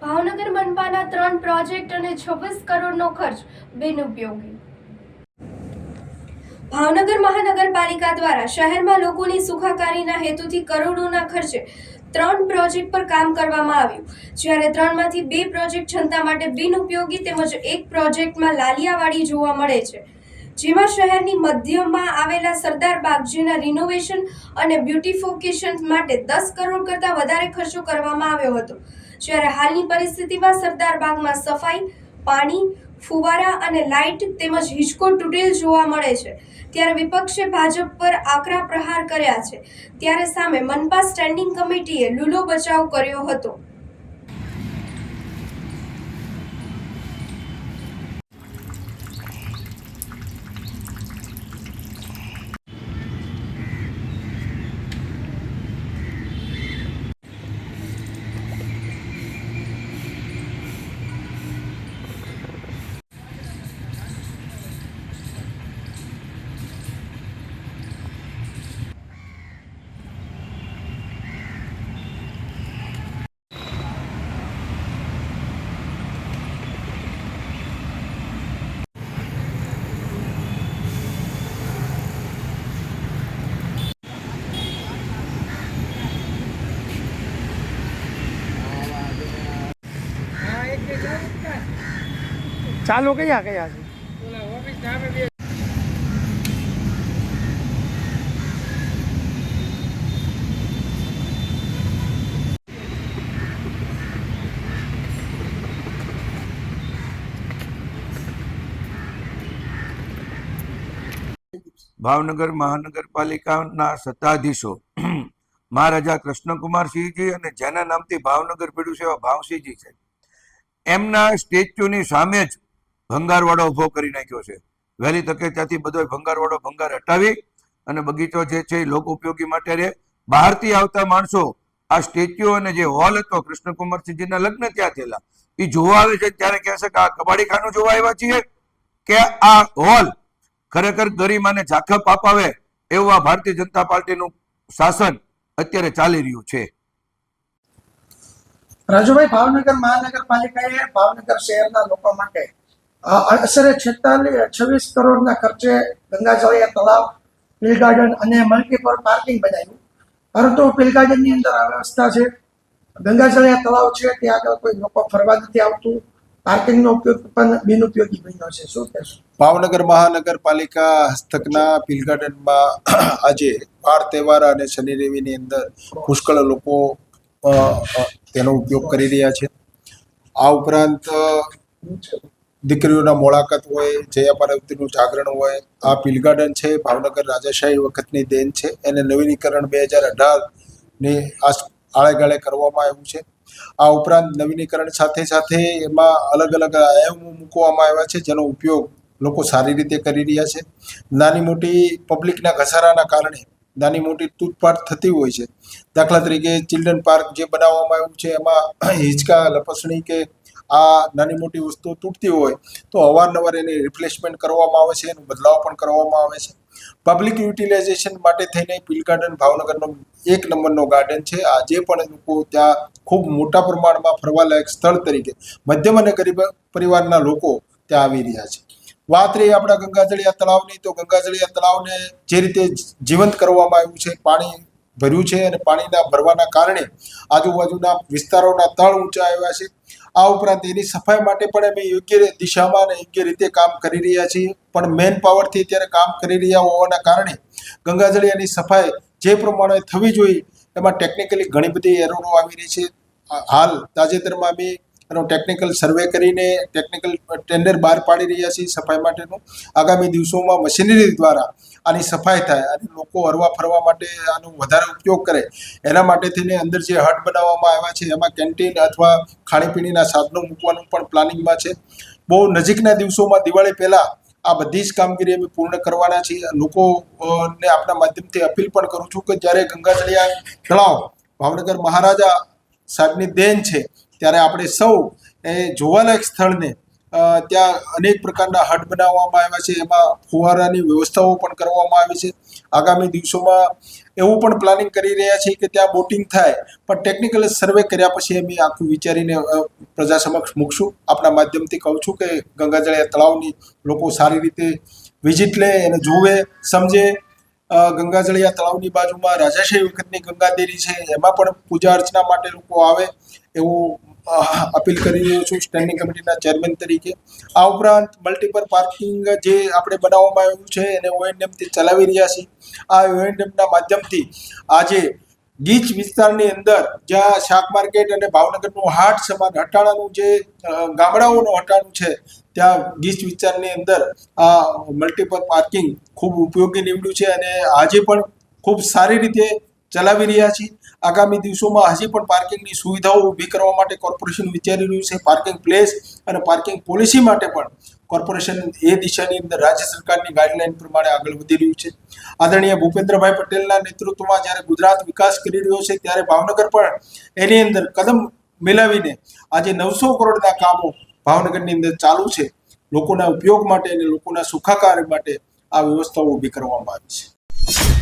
ભાવનગર મનપાના ત્રણ પ્રોજેક્ટ અને છવ્વીસ કરોડનો ખર્ચ બિનઉપયોગી ભાવનગર મહાનગરપાલિકા દ્વારા શહેરમાં લોકોની સુખાકારીના હેતુથી કરોડોના ખર્ચે ત્રણ પ્રોજેક્ટ પર કામ કરવામાં આવ્યું. જ્યારે ત્રણમાંથી બે પ્રોજેક્ટ જનતા માટે બિનઉપયોગી તેમજ એક પ્રોજેક્ટમાં લાલિયાવાડી જોવા મળે છે. જેમાં શહેરની મધ્યમાં આવેલા સરદાર બાગજીના રિનોવેશન અને બ્યુટિફિકેશન માટે દસ કરોડ કરતાં વધારે ખર્ચો કરવામાં આવ્યો હતો. જ્યારે હાલની પરિસ્થિતિમાં સરદાર બાગમાં સફાઈ, પાણી, ફુવારા અને લાઇટ તેમજ હિંચકો તૂટેલ જોવા મળે છે. ત્યારે વિપક્ષે ભાજપ પર આકરા પ્રહાર કર્યા છે. ત્યારે સામે મનપા સ્ટેન્ડિંગ કમિટીએ લૂલો બચાવ કર્યો હતો. ચાલુ કયા કયા છે? ભાવનગર મહાનગરપાલિકાના સત્તાધીશો મહારાજા કૃષ્ણકુમારસિંહજી અને જેના નામથી ભાવનગર પડ્યું છે એવા ભાવસિંહજી છે. એમના સ્ટેચ્યુની સામે જ ભંગારવાડો ઊભો કરી નાખ્યો છે. વહેલી તકે ત્યાંથી બધો ભંગારવાડો ભંગાર હટાવી અને બગીચો જે છે એ લોક ઉપયોગી માટે રહે. બહારથી આવતા માણસો આ સ્ટેચ્યુ અને જે હોલ હતો કૃષ્ણકુમારસિંહજીના લગ્ન ત્યાં થયેલા. એ જોવા આવે છે ત્યારે કહે છે કે આ કબાડીખાનું જોવા આવ્યા છીએ કે આ હોલ ખરેખર ગરિમાને ઝાખપ અપાવે એવું આ ભારતીય જનતા પાર્ટીનું શાસન અત્યારે ચાલી રહ્યું છે. રાજુભાઈ, ભાવનગર મહાનગરપાલિકાએ ભાવનગર શહેરના લોકો માટે આશરે છેતાલીસ, છવ્વીસ કરોડના ખર્ચે ગંગાજળિયા તળાવ પિલ ગાર્ડન અને મલ્ટીપર પાર્કિંગ બનાવ્યું. પરંતુ પિલ ગાર્ડનની અંદર આ વ્યવસ્થા છે. ગંગાજળિયા તળાવ છે, ત્યાં આગળ કોઈ લોકો ફરવા નથી આવતું. પાર્કિંગનો ઉપયોગ પણ બિનઉપયોગી બન્યો છે. શું કહેશો? ભાવનગર મહાનગરપાલિકા હસ્તકના પિલ ગાર્ડનમાં આજે બાર તહેવાર અને શનિ રવિની અંદર પુષ્કળ લોકો તેનો ઉપયોગ કરી રહ્યા છે. આ ઉપરાંત દીકરીઓના મોળાકત હોય, જયા પાર્વતીનું જાગરણ હોય, આ પિલ ગાર્ડન છે, ભાવનગર રાજાશાહી વખતની દેન છે, એને નવીનીકરણ બે હજાર અઢારની આસ આળેગાળે કરવામાં આવ્યું છે. આ ઉપરાંત નવીનીકરણ સાથે સાથે એમાં અલગ અલગ આયામો મૂકવામાં આવ્યા છે, જેનો ઉપયોગ લોકો સારી રીતે કરી રહ્યા છે. નાની મોટી પબ્લિકના ઘસારાના કારણે નાની મોટી તૂટપાટ થતી હોય છે. દાખલા તરીકે ચિલ્ડ્રન પાર્ક જે બનાવવામાં આવ્યું છે, એમાં હિંચકા, લપસણી કે આ નાની મોટી વસ્તુઓ તૂટતી હોય તો અવારનવાર એની રિપ્લેસમેન્ટ કરવામાં આવે છે, એનો બદલાવ પણ કરવામાં આવે છે. પબ્લિક યુટિલાઇઝેશન માટે થઈને પિલ ગાર્ડન ભાવનગરનો એક નંબરનો ગાર્ડન છે. આજે પણ લોકો ત્યાં ખૂબ મોટા પ્રમાણમાં ફરવાલાયક સ્થળ તરીકે મધ્યમ અને ગરીબ પરિવારના લોકો ત્યાં આવી રહ્યા છે. વાત રહી આપણા ગંગાજળિયા તળાવની, તો ગંગાજળિયા તળાવને જે રીતે જીવંત કરવામાં આવ્યું છે, પાણી ભર્યું છે અને પાણીના ભરવાના કારણે આજુબાજુના વિસ્તારોના તળ ઊંચા આવ્યા છે. આ ઉપરાંત એની સફાઈ માટે પણ અમે યોગ્ય દિશામાં અને યોગ્ય રીતે કામ કરી રહ્યા છીએ. પણ મેન પાવરથી અત્યારે કામ કરી રહ્યા હોવાના કારણે ગંગાજળિયાની સફાઈ જે પ્રમાણે થવી જોઈએ, એમાં ટેકનિકલી ઘણી બધી એરરો આવી રહી છે. હાલ તાજેતરમાં અમે એનો ટેકનિકલ સર્વે કરીને ટેકનિકલ ટેન્ડર બહાર પાડી રહ્યા છીએ સફાઈ માટેનું. આગામી દિવસોમાં મશીનરી દ્વારા આની સફાઈ થાય અને લોકો હરવા ફરવા માટે આનો વધારે ઉપયોગ કરે. એના માટે થઈને અંદર જે હટ બનાવવામાં આવ્યા છે, એમાં કેન્ટીન અથવા ખાણીપીણીના સાધનો મૂકવાનું પણ પ્લાનિંગમાં છે. બહુ નજીકના દિવસોમાં દિવાળી પહેલાં આ બધી જ કામગીરી અમે પૂર્ણ કરવાના છીએ. લોકોને આપણા માધ્યમથી અપીલ પણ કરું છું કે જ્યારે ગંગાજળિયા તળાવ ભાવનગર મહારાજા સાહેબની દેન છે, ત્યારે આપણે સૌ એ જોવાલાયક સ્થળને ત્યાં અનેક પ્રકારના હટ બનાવવામાં આવ્યા છે. એમાં ફુવારાની વ્યવસ્થાઓ પણ કરવામાં આવી છે. આગામી દિવસોમાં એવું પણ પ્લાનિંગ કરી રહ્યા છીએ કે ત્યાં બોટિંગ થાય. પણ ટેકનિકલ સર્વે કર્યા પછી અમે આખું વિચારીને પ્રજા સમક્ષ મૂકશું. આપણા માધ્યમથી કહું છું કે ગંગાજળિયા તળાવની લોકો સારી રીતે વિઝિટ લે એને જોવે સમજે. ગંગાજળિયા તળાવની બાજુમાં રાજાશાહી વખતની ગંગાદેરી છે. એમાં પણ પૂજા અર્ચના માટે લોકો આવે. એવું અપીલ કરી રહ્યો છું સ્ટેન્ડિંગ કમિટીના ચેરમેન તરીકે. આ ઉપરાંત મલ્ટીપર પાર્કિંગ જે આપણે બનાવવામાં આવ્યું છે એને ઓએનએમથી ચલાવી રહ્યા છીએ. આ ઓએનએમના માધ્યમથી આજે ગીચ વિસ્તારની અંદર જ્યાં શાક માર્કેટ અને ભાવનગરનું હાટ સમાન હટાણાનું જે ગામડાઓનું હટાણું છે, ત્યાં ગીચ વિસ્તારની અંદર આ મલ્ટીપર પાર્કિંગ ખૂબ ઉપયોગી નીવડ્યું છે અને આજે પણ ખૂબ સારી રીતે ચલાવી રહ્યા છીએ. આગામી દિવસોમાં હજી પણ પાર્કિંગની સુવિધાઓ ઊભી કરવા માટે કોર્પોરેશન વિચારી રહ્યું છે. પાર્કિંગ પ્લેસ અને પાર્કિંગ પોલિસી માટે પણ કોર્પોરેશન એ દિશાની અંદર રાજ્ય સરકારની ગાઈડલાઈન પ્રમાણે આગળ વધી રહ્યું છે. આદરણીય ભૂપેન્દ્રભાઈ પટેલના નેતૃત્વમાં જ્યારે ગુજરાત વિકાસ કરી રહ્યો છે, ત્યારે ભાવનગર પણ એની અંદર કદમ મિલાવીને આજે નવસો કરોડના કામો ભાવનગરની અંદર ચાલુ છે. લોકોના ઉપયોગ માટે અને લોકોના સુખાકાર માટે આ વ્યવસ્થાઓ ઊભી કરવામાં આવી છે.